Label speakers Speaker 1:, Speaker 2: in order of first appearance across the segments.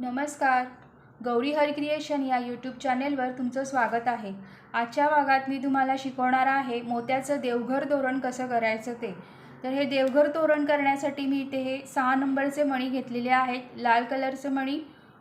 Speaker 1: नमस्कार. गौरी हर क्रिएशन या यूट्यूब चॅनेलवर तुमचं स्वागत आहे. आजच्या भागात मी तुम्हाला शिकवणार आहे मोत्याचं देवघर तोरण कसं करायचं ते. तर हे देवघर तोरण करण्यासाठी मी इथे हे सहा नंबरचे मणी घेतलेले आहेत. लाल कलरचे मणी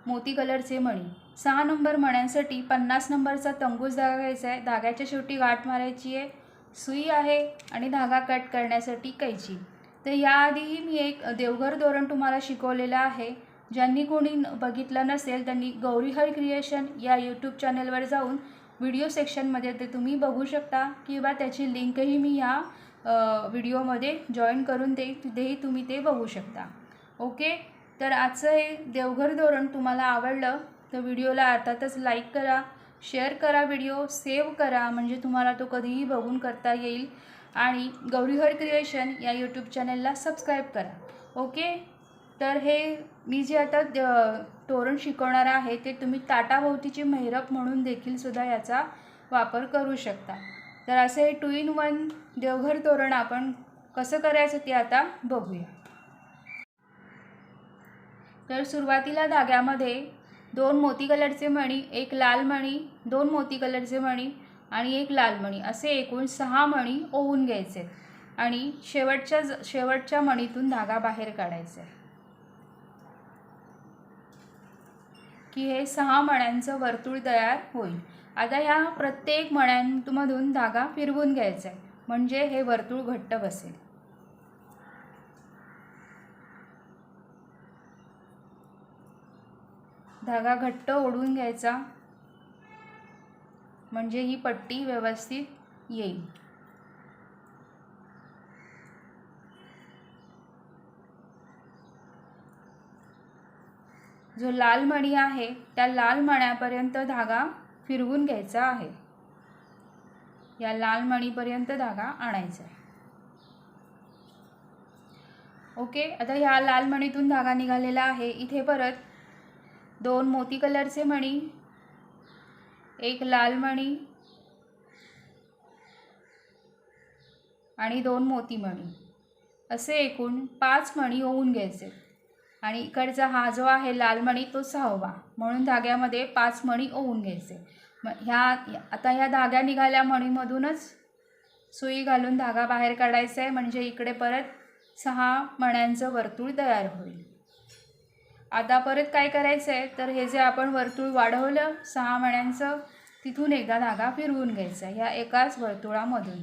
Speaker 1: मोती कलरचे मणी. सहा नंबर मण्यांसाठी पन्नास नंबरचा तंगूस धागा घ्यायचा आहे. धाग्याच्या शेवटी गाठ मारायची आहे सुई आहे आणि धागा कट करण्यासाठी कैची. तर याआधीही मी एक देवघर तोरण तुम्हाला शिकवलेलं आहे. ज्यांनी कोणी न- बघितलं नसेल त्यांनी गौरी हर क्रिएशन या यूट्यूब चॅनलवर जाऊन व्हिडिओ सेक्शनमध्ये ते तुम्ही बघू शकता किंवा त्याची लिंकही मी ह्या व्हिडिओमध्ये जॉईन करून देईल तिथेही तुम्ही ते बघू शकता. ओके तर आजचं हे देवघर धोरण तुम्हाला आवडलं तर व्हिडिओला अर्थातच लाईक करा शेअर करा व्हिडिओ सेव्ह करा म्हणजे तुम्हाला तो कधीही बघून करता येईल. आणि गौरीहर क्रिएशन या यूट्यूब चॅनलला सबस्क्राईब करा. ओके तर हे मी जे आता तोरण शिकवणार आहे ते तुम्ही ताटाभोवतीची मेहरप म्हणून देखील सुद्धा याचा वापर करू शकता. तर असे हे टू इन वन देवघर तोरण आपण कसं करायचं ते आता बघूया. तर सुरुवातीला धाग्यामध्ये दोन मोती कलरचे मणी एक लाल मणी दोन मोती कलरचे मणी आणि एक लाल मणी असे एकूण सहा मणी ओवून घ्यायचे आणि शेवटच्या शेवटच्या मणीतून धागा बाहेर काढायचा. आहे की हे सहा मण्यांचं वर्तुळ तयार होईल. आता ह्या प्रत्येक मण्यांमधून धागा फिरवून घ्यायचा आहे. म्हणजे हे वर्तुळ घट्ट बसेल. धागा घट्ट ओढून घ्यायचा. म्हणजे ही पट्टी व्यवस्थित येईल. जो लाल मणी आहे त्या लाल मण्यापर्यंत धागा फिरवून घ्यायचा आहे. या लाल मणीपर्यंत धागा आणायचा आहे. ओके आता ह्या लाल मणीतून धागा निघालेला आहे. इथे परत दोन मोती कलरचे मणी एक लाल मणी आणि दोन मोती मणी. असे एकूण पाच मणी होऊन घ्यायचे. आणि इकडचा हा जो आहे लाल मणी तो सहावा. म्हणून धाग्यामध्ये पाच मणी ओवून घ्यायचे. मग ह्या आता ह्या धाग्या निघाल्या मणीमधूनच सुई घालून धागा बाहेर काढायचा आहे म्हणजे इकडे परत सहा मण्यांचं वर्तुळ तयार होईल. आता परत काय करायचं आहे तर हे जे आपण वर्तुळ वाढवलं सहा मण्यांचं तिथून एकदा धागा फिरवून घ्यायचा ह्या एकाच वर्तुळामधून.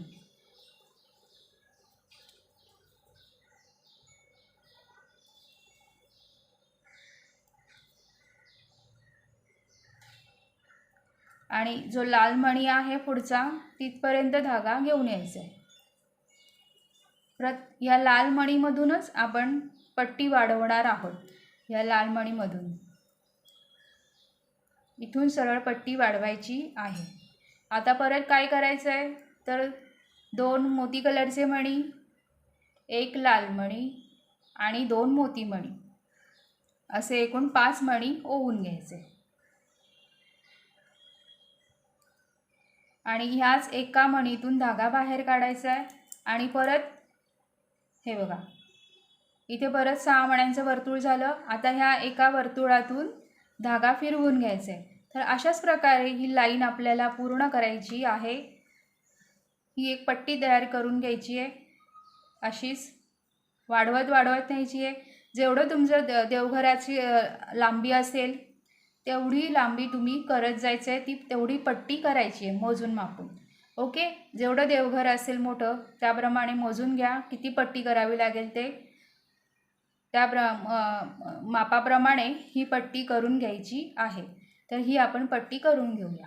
Speaker 1: आणि जो लाल मणी आहे पुढचा तिथपर्यंत धागा घेऊन यायचा आहे प्रत या लाल मणीमधूनच आपण पट्टी वाढवणार आहोत या लाल मणीमधून. इथून सरळ पट्टी वाढवायची आहे. आता परत काय करायचं आहे तर दोन मोती कलरचे मणी एक लाल मणी आणि दोन मोती मणी. असे एकूण पाच मणी ओवून घ्यायचे. आणि ह्याच एका मणीतून धागा बाहेर काढायचा आहे. आणि परत हे बघा. इथे परत सहा मण्यांचं वर्तुळ झालं. आता ह्या एका वर्तुळातून धागा फिरवून घ्यायचा आहे तर अशाच प्रकारे ही लाईन आपल्याला पूर्ण करायची आहे. ही एक पट्टी तयार करून घ्यायची आहे. अशीच वाढवत वाढवत न्यायची आहे. जेवढं तुमचं द देवघराची लांबी असेल तेवढी लांबी तुम्ही करत जायचं आहे ती तेवढी पट्टी करायची आहे मोजून मापून. ओके? जेवढं देवघर असेल मोठं त्याप्रमाणे मोजून घ्या किती पट्टी करावी लागेल ते. त्या प्र मापाप्रमाणे ही पट्टी करून घ्यायची आहे. तर ही आपण पट्टी करून घेऊया.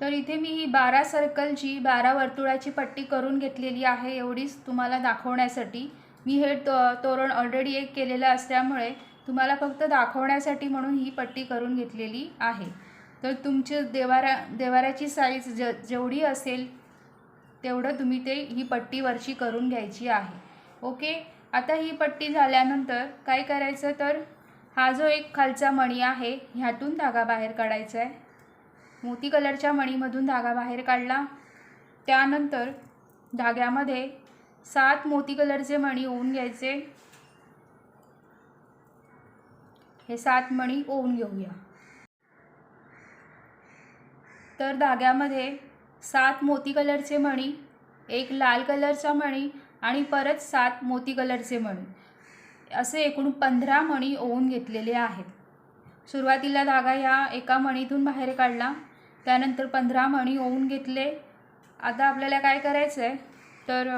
Speaker 1: तर इथे मी ही बारा सर्कलची बारा वर्तुळाची पट्टी करून घेतलेली आहे एवढीच तुम्हाला दाखवण्यासाठी. मी हे तो तोरण ऑलरेडी एक केलेलं असल्यामुळे तुम्हाला फक्त दाखवण्यासाठी म्हणून ही पट्टी करून घेतलेली आहे. तर तुमचे देवारा देवाऱ्याची साईज ज जेवढी असेल तेवढं तुम्ही ते ही पट्टीवरची करून घ्यायची आहे. ओके? आता ही पट्टी झाल्यानंतर काय करायचं तर हा जो एक खालचा मणी आहे ह्यातून धागा बाहेर काढायचा आहे. मोती कलरच्या मणीमधून धागा बाहेर काढला. त्यानंतर धाग्यामध्ये सात मोती कलरचे मणी ओवून घ्यायचे. हे सात मणी ओवून घेऊया. तर धाग्यामध्ये सात मोती कलरचे मणी एक लाल कलरचा मणी आणि परत सात मोती कलरचे मणी. असे एकूण पंधरा मणी ओवून घेतलेले आहेत. सुरुवातीला धागा ह्या एका मणीतून बाहेर काढला. त्यानंतर पंधरा मणी ओवून घेतले. आता आपल्याला काय करायचं आहे तर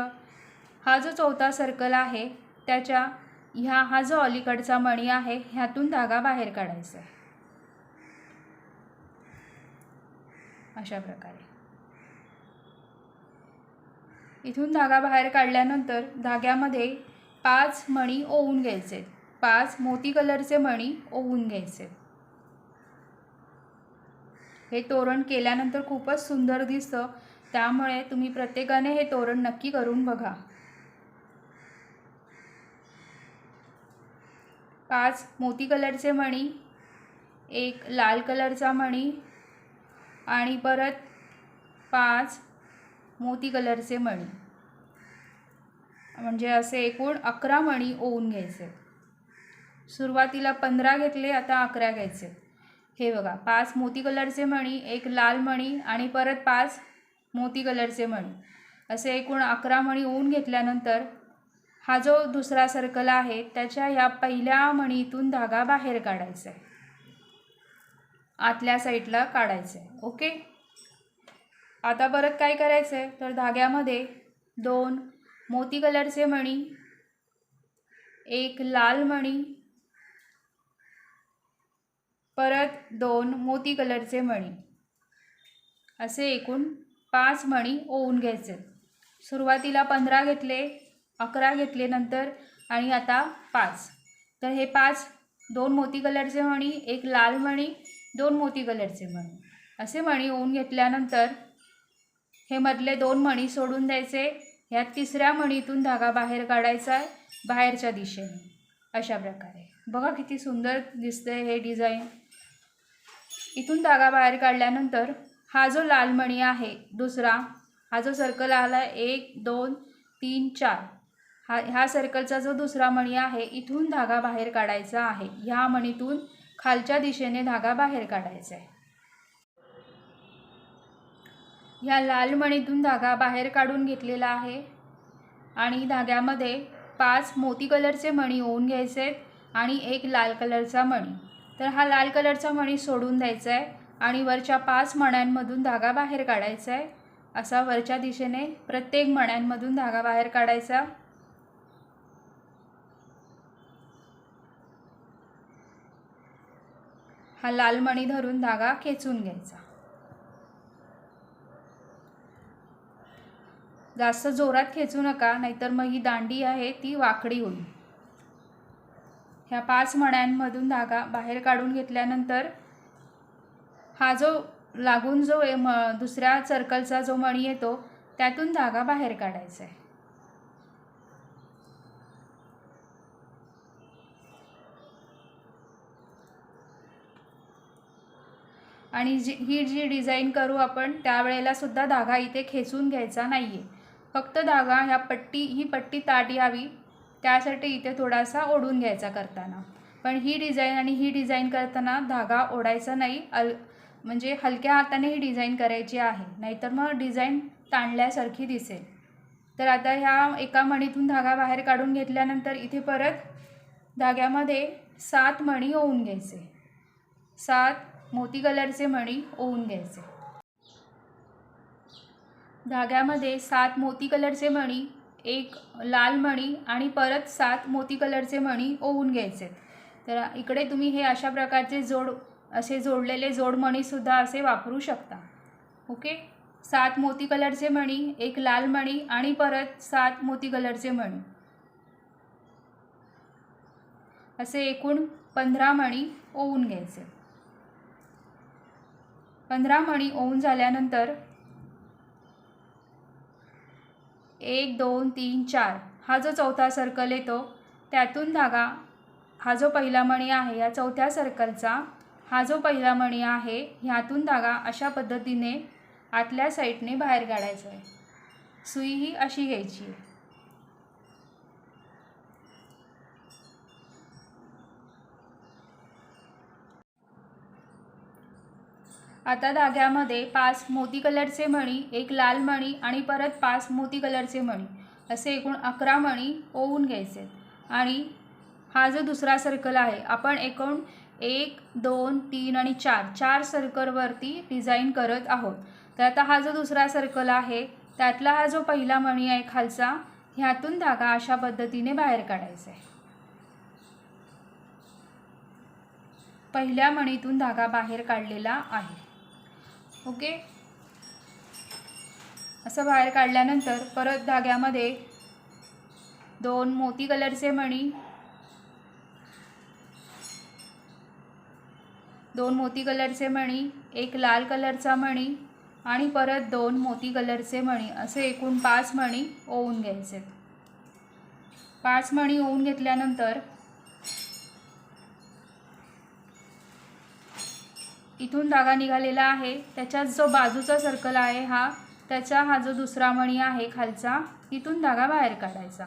Speaker 1: हा जो चौथा सर्कल आहे त्याच्या ह्या हा जो अलीकडचा मणी आहे ह्यातून धागा बाहेर काढायचा आहे. अशा प्रकारे. इथून धागा बाहेर काढल्यानंतर धाग्यामध्ये पाच मणी ओवून घ्यायचे. पाच मोती कलरचे मणी ओवून घ्यायचे. हे तोरण केल्यानंतर खूपच सुंदर दिसतं. त्यामुळे तुम्ही प्रत्येकाने हे तोरण नक्की करून बघा. पाच. मोती कलरचे मणी एक लाल कलरचा मणी आणि परत पाच. मोती कलरचे मणी म्हणजे असे एकूण अकरा मणी ओवून घ्यायचे. सुरुवातीला पंधरा घेतले आता अकरा घ्यायचे. हे बघा पाच मोती कलरचे मणी एक लाल मणी आणि परत पाच मोती कलरचे मणी असे एकूण अकरा मणी ओवून घेतल्यानंतर हा जो दुसरा सर्कल आहे त्याच्या या पहिल्या मणीतून धागा बाहेर काढायचा आहे. आतल्या साईडला काढायचं आहे ओके आता परत काय करायचं आहे तर धाग्यामध्ये दोन मोती कलरचे मणी एक लाल मणी परत दोन मोती कलरचे मणी. असे एकूण पाच मणी ओवून घ्यायचे. सुरुवातीला पंधरा घेतले अकरा घेतले नंतर आणि आता पाच. तर हे पाच दोन मोती कलरचे मणी एक लाल मणी दोन मोती कलरचे मणी असे मणी ओन घेतल्यानंतर हे मधले दोन मणी सोडून द्यायचे. ह्या तिसऱ्या मणीतून धागा बाहेर काढायचा आहे बाहेरच्या दिशेने. अशा प्रकारे. बघा किती सुंदर दिसतंय हे डिझाईन. इथून धागा बाहेर काढल्यानंतर हा जो लाल मणी आहे दुसरा हा जो सर्कल आला एक दोन तीन चार. हा ह्या सर्कलचा जो दुसरा मणी आहे इथून धागा बाहेर काढायचा आहे. ह्या मणीतून खालच्या दिशेने धागा बाहेर काढायचा आहे. ह्या लाल मणीतून धागा बाहेर काढून घेतलेला आहे. आणि धाग्यामध्ये पाच मोती कलरचे मणी ओवून घ्यायचे आहेत आणि एक लाल कलरचा मणी. तर हा लाल कलरचा मणी सोडून द्यायचा आहे आणि वरच्या पाच मण्यांमधून धागा बाहेर काढायचा आहे. असा वरच्या दिशेने प्रत्येक मण्यांमधून धागा बाहेर काढायचा. हा लाल मणी धरून धागा खेचून घ्यायचा. जास्त जोरात खेचू नका नाहीतर मग ही दांडी आहे ती वाकडी होईल. ह्या पाच मण्यांमधून धागा बाहेर काढून घेतल्यानंतर हा जो लागून जो म दुसऱ्या सर्कलचा जो मणी येतो त्यातून धागा बाहेर काढायचा आहे. आणि जी ही जी डिझाईन करू आपण त्यावेळेलासुद्धा धागा इथे खेचून घ्यायचा नाही आहे फक्त धागा ह्या पट्टी ही पट्टी ताट यावी त्यासाठी इथे थोडासा ओढून घ्यायचा करताना. पण ही डिझाईन आणि ही डिझाईन करताना धागा ओढायचा नाही अल म्हणजे हलक्या हाताने ही डिझाईन करायची आहे नाहीतर मग डिझाईन ताणल्यासारखी दिसेल. तर आता ह्या एका मणीतून धागा बाहेर काढून घेतल्यानंतर इथे परत धाग्यामध्ये सात मणी ओवून घ्यायचे. सात मोती कलरचे मणी ओवून घ्यायचे. धाग्यामध्ये सात मोती कलरचे मणी एक लाल मणी आणि परत सात मोती कलरचे मणी ओवून घ्यायचे. तर इकडे तुम्ही हे अशा प्रकारचे जोड असे जोडलेले जोडमणीसुद्धा असे वापरू शकता. ओके? सात मोती कलरचे मणी एक लाल मणी आणि परत सात मोती कलरचे मणी. असे एकूण पंधरा मणी ओवून घ्यायचे. पंधरा मणी ओवून झाल्यानंतर एक दोन तीन चार. हा जो चौथा सर्कल येतो त्यातून धागा हा जो पहिला मणी आहे या चौथ्या सर्कलचा हा जो पहिला मणी आहे ह्यातून धागा अशा पद्धतीने आतल्या साईडने बाहेर काढायचा आहे. सुई ही अशी घ्यायची आहे. आता धाग्यामध्ये पाच मोती कलरचे मणी एक लाल मणी आणि परत पाच मोती कलरचे मणी असे एकूण अकरा मणी ओवून घ्यायचे आणि हा जो दुसरा सर्कल आहे आपण एकूण एक दोन तीन आणि चार चार सर्कलवरती डिझाईन करत आहोत. तर आता हा जो दुसरा सर्कल आहे त्यातला हा जो पहिला मणी आहे खालचा ह्यातून धागा अशा पद्धतीने बाहेर काढायचा आहे. पहिल्या मणीतून धागा बाहेर काढलेला आहे. ओके? असं बाहेर काढल्यानंतर परत धाग्यामध्ये दोन मोती कलरचे मणी दोन मोती कलरचे मणी एक लाल कलरचा मणी आणि परत दोन मोती कलरचे मणी असे एकूण पाच मणी ओवून घ्यायचे. पाच मणी ओवून घेतल्यानंतर इथून धागा निघालेला आहे. त्याच्यात जो बाजूचा सर्कल आहे हा त्याचा हा जो दुसरा मणी आहे खालचा तिथून धागा बाहेर काढायचा.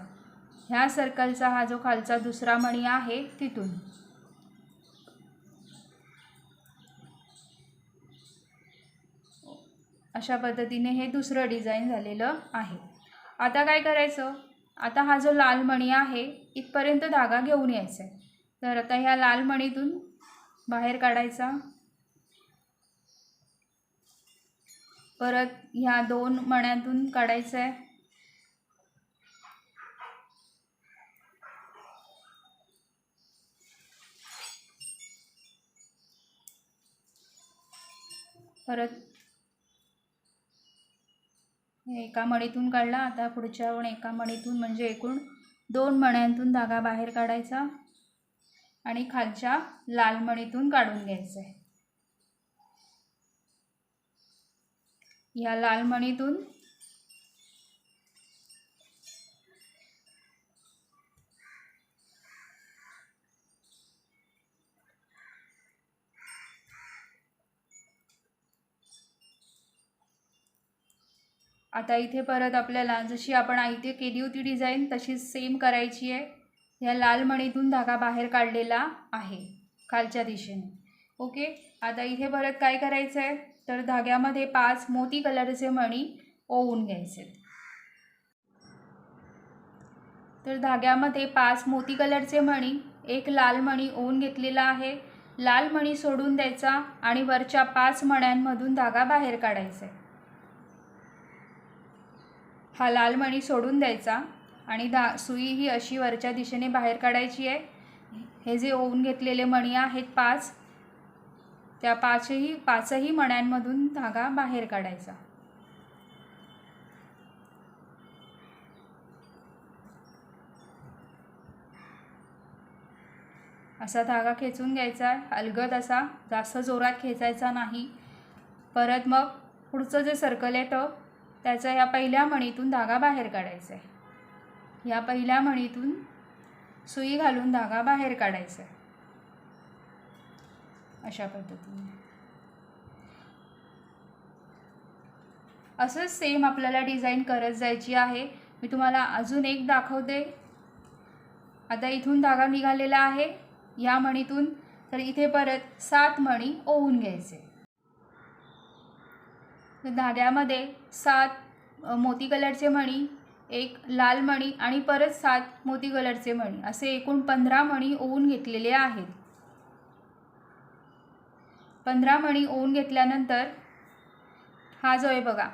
Speaker 1: ह्या सर्कलचा हा जो खालचा दुसरा मणी आहे तिथून. अशा पद्धतीने हे दुसरं डिझाईन झालेलं आहे. आता काय करायचं? आता हा जो लाल मणी आहे इथपर्यंत धागा घेऊन यायचा आहे. तर आता ह्या लाल मणीतून बाहेर काढायचा. परत ह्या दोन मण्यातून काढायचं आहे परत एका मणीतून काढला आता पुढच्या पण एका मणीतून म्हणजे एकूण दोन मण्यांतून धागा बाहेर काढायचा आणि खालच्या लाल मणीतून काढून घ्यायचं आहे या लाल मणीतून. आता इथे परत आपल्याला जशी आपण इथे केली होती डिझाईन तशीच सेम करायची आहे. या लाल मणीतून धागा बाहेर काढलेला आहे खालच्या दिशेने. ओके? आता इथे परत काय करायचं आहे तर धाग्यामध्ये पाच मोती कलरचे मणी ओवून घ्यायचे. तर धाग्यामध्ये पाच मोती कलरचे मणी एक लाल मणी ओवून घेतलेला आहे. लाल मणी सोडून द्यायचा आणि वरच्या पाच मण्यांमधून धागा बाहेर काढायचा. हा लाल मणी सोडून द्यायचा आणि धा सुई ही अशी वरच्या दिशेने बाहेर काढायची आहे. हे जे ओवून घेतलेले मणी आहेत पाच त्या पाचही पाचही मण्यांमधून धागा बाहेर काढायचा. असा धागा खेचून घ्यायचा अलगद असा जास्त जोरात खेचायचा नाही. परत मग पुढचं जे सर्कल येतं त्याचा ह्या पहिल्या मणीतून धागा बाहेर काढायचा आहे ह्या पहिल्या मणीतून सुई घालून धागा बाहेर काढायचा आहे अशा पद्धतीने. असंच सेम आपल्याला डिझाईन करत जायची आहे. मी तुम्हाला अजून एक दाखवते. आता इथून धागा निघालेला आहे. या मणीतून तर इथे परत सात मणी ओवून घ्यायचे. धाग्यामध्ये सात मोती कलरचे मणी एक लाल मणी आणि परत सात मोती कलरचे मणी असे एकूण पंधरा मणी ओवून घेतलेले आहेत. पंधरा मणी ओन घेतल्यानंतर हा जो आहे बघा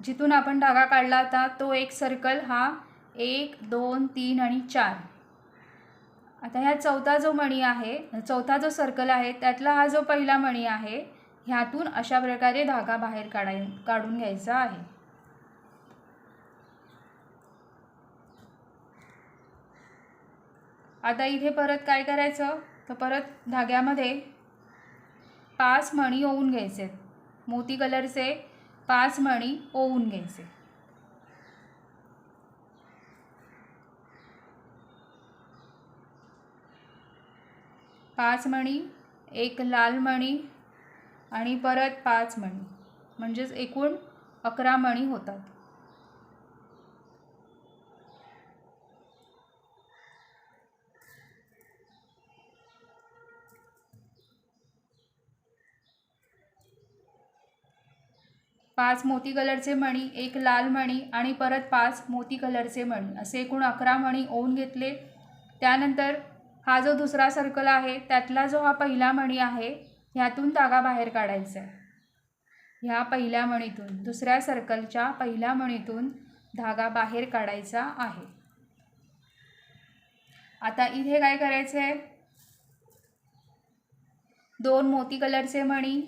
Speaker 1: जिथून आपण धागा काढला होता तो एक सर्कल हा एक दोन तीन आणि चार. आता ह्या चौथा जो मणी आहे चौथा जो सर्कल आहे त्यातला हा जो पहिला मणी आहे ह्यातून अशा प्रकारे धागा बाहेर काढाय काढून घ्यायचा आहे. आता इथे परत काय करायचं? तर परत धाग्यामध्ये पाच मणी ओवून घ्यायचे. मोती कलरचे पाच मणी ओवून घ्यायचे. पाच मणी एक लाल मणी आणि परत पाच मणी. म्हणजेच एकूण अकरा मणी होतात. पाच मोती कलरचे मणी एक लाल मणी आणि परत पाच मोती कलरचे मणी. असे एकूण अकरा मणी ओवून घेतले. त्यानंतर हा जो दुसरा सर्कल आहे त्यातला जो हा पहिला मणी आहे ह्यातून धागा बाहेर काढायचा. आहे ह्या पहिल्या मणीतून दुसऱ्या सर्कलच्या पहिल्या मणीतून धागा बाहेर काढायचा आहे. आता इथे काय करायचं आहे दोन मोती कलरचे मणी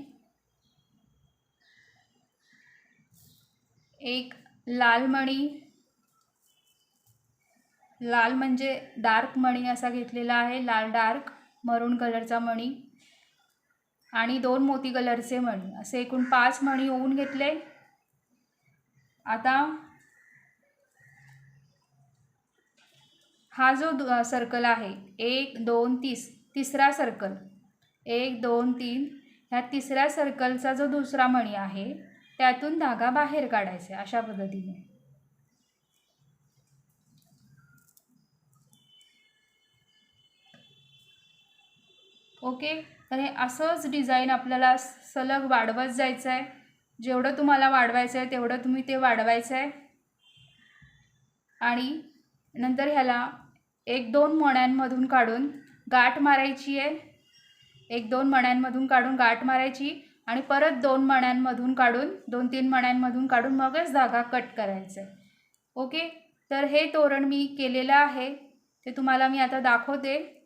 Speaker 1: एक लाल मणी. लाल म्हणजे डार्क मणी असा घेतलेला आहे. लाल डार्क मरून कलरचा मणी. आणि दोन मोती कलरचे मणी. असे एकूण पाच मणी होऊन घेतले. आता हा जो दु- सर्कल आहे एक दोन तीस तिसरा सर्कल एक दोन तीन. ह्या तिसऱ्या सर्कलचा जो दुसरा मणी आहे त्यातून धागा बाहेर काढायचा आहे अशा पद्धतीने. ओके? तर हे असंच डिझाईन आपल्याला सलग वाढवत जायचं आहे जेवढं तुम्हाला वाढवायचं आहे तेवढं तुम्ही ते वाढवायचं आहे आणि नंतर ह्याला एक दोन मण्यांमधून काढून गाठ मारायची आहे. एक दोन मण्यांमधून काढून गाठ मारायची. आणि परत दोन मण्यांमधून काढून दोन तीन मण्यांमधून काढून मगच धागा कट करायचा. आहे ओके? तर हे तोरण मी केलेलं आहे. ते तुम्हाला मी आता दाखवते.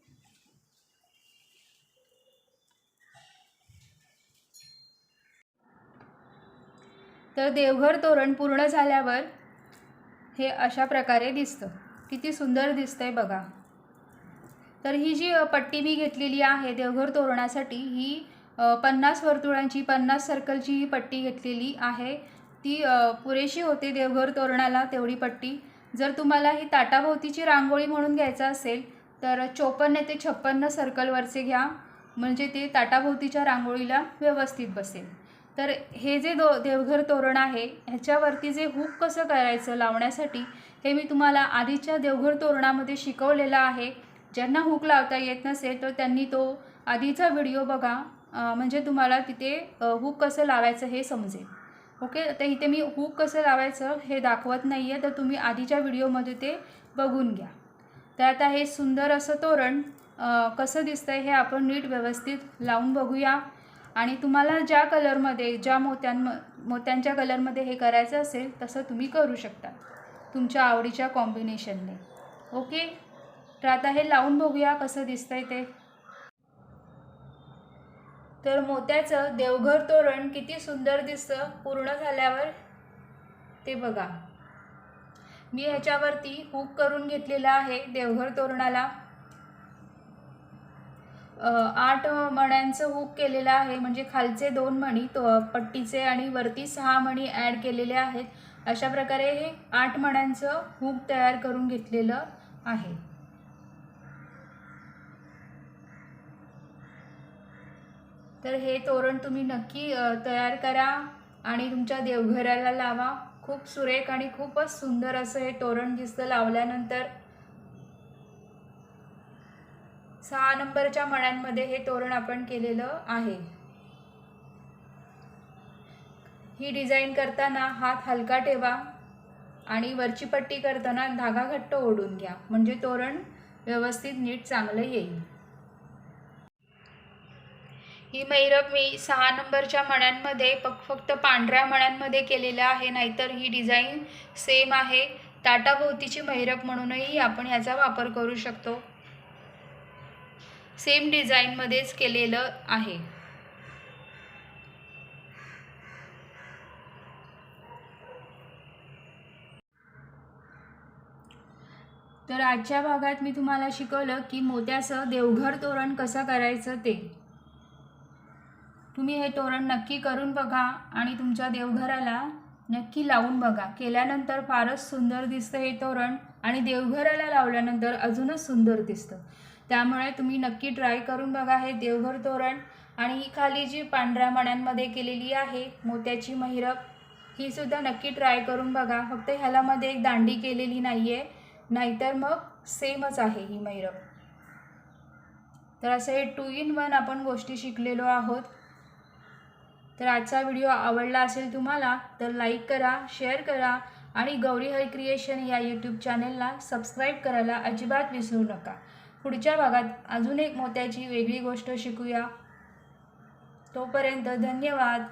Speaker 1: तर देवघर तोरण पूर्ण झाल्यावर हे अशा प्रकारे दिसतं. किती सुंदर दिसतंय बघा. तर ही जी पट्टी मी घेतलेली आहे देवघर तोरणासाठी ही पन्नास वर्तुळांची पन्नास सर्कलची ही पट्टी घेतलेली आहे. ती पुरेशी होते देवघर तोरणाला तेवढी पट्टी. जर तुम्हाला ही ताटाभोवतीची रांगोळी म्हणून घ्यायचं असेल तर चोपन्न ते छप्पन्न सर्कलवरचे घ्या. म्हणजे ते ताटाभोवतीच्या रांगोळीला व्यवस्थित बसेल. तर हे जे दो देवघर तोरण आहे ह्याच्यावरती जे हुक कसं करायचं लावण्यासाठी हे मी तुम्हाला आधीच्या देवघर तोरणामध्ये शिकवलेलं आहे. ज्यांना हुक लावता येत नसेल तर त्यांनी तो आधीचा व्हिडिओ बघा. म्हणजे तुम्हाला तिथे हुक कसं लावायचं हे समजेल. ओके तर इथे मी हुक कसं लावायचं हे दाखवत नाही आहे तर तुम्ही आधीच्या व्हिडिओमध्ये ते बघून घ्या. तर आता हे सुंदर असं तोरण. कसं दिसतं आहे हे आपण नीट व्यवस्थित लावून बघूया. आणि तुम्हाला ज्या कलरमध्ये ज्या मोत्यांम मोत्यांच्या कलरमध्ये हे करायचं असेल तसं तुम्ही करू शकता. तुमच्या आवडीच्या कॉम्बिनेशनने ओके तर आता हे लावून बघूया कसं दिसतंय ते. तर मोत्याचं देवघर तोरण किती सुंदर दिसतं पूर्ण झाल्यावर ते बघा. मी ह्याच्यावरती हुक करून घेतलेला आहे देवघर तोरणाला. आठ मण्यांचं हुक केलेलं आहे म्हणजे खालचे दोन मणी तो पट्टीचे आणि वरती सहा मणी ॲड केलेले आहेत. अशा प्रकारे हे आठ मण्यांचं हुक तयार करून घेतलेलं आहे. तर हे तोरण तुम्ही नक्की तयार करा आणि तुमच्या देवघराला लावा. खूप सुरेख आणि खूपच सुंदर असं हे तोरण दिसतं लावल्यानंतर. सहा नंबरच्या मण्यांमध्ये हे तोरण आपण केलेलं आहे. ही डिझाईन करताना हात हलका ठेवा आणि वरची पट्टी करताना धागा घट्ट ओढून घ्या. म्हणजे तोरण व्यवस्थित नीट चांगलं येईल. ही मैरप मी सहा नंबरच्या मण्यांमध्ये पक फक्त पांढऱ्या मण्यांमध्ये केलेलं आहे. नाहीतर ही डिझाईन सेम आहे. ताटाभोवतीची मैरप म्हणूनही आपण याचा वापर करू शकतो. सेम डिझाईनमध्येच केलेलं आहे. तर आजच्या भागात मी तुम्हाला शिकवलं की मोत्याचं देवघर तोरण कसं करायचं ते. तुम्ही हे तोरण नक्की करून बघा आणि तुमच्या देवघराला नक्की लावून बघा. केल्यानंतर फारच सुंदर दिसतं हे तोरण आणि देवघराला लावल्यानंतर अजूनच सुंदर दिसतं. त्यामुळे तुम्ही नक्की ट्राय करून बघा हे देवघर तोरण. आणि ही खाली जी पांढऱ्या मण्यांमध्ये केलेली आहे मोत्याची महिरप ही सुद्धा नक्की ट्राय करून बघा. फक्त ह्यालामध्ये एक दांडी केलेली नाही आहे नाहीतर मग सेमच आहे ही महिरप. तर असं हे टू इन वन आपण गोष्टी शिकलेलो आहोत. तर आजचा व्हिडिओ आवडला असेल तुम्हाला तर लाईक करा शेअर करा आणि गौरी हरी क्रिएशन या यूट्यूब चॅनेलला सबस्क्राईब करायला अजिबात विसरू नका. पुढच्या भागात अजून एक मोत्याची वेगळी गोष्ट शिकूया. तोपर्यंत धन्यवाद.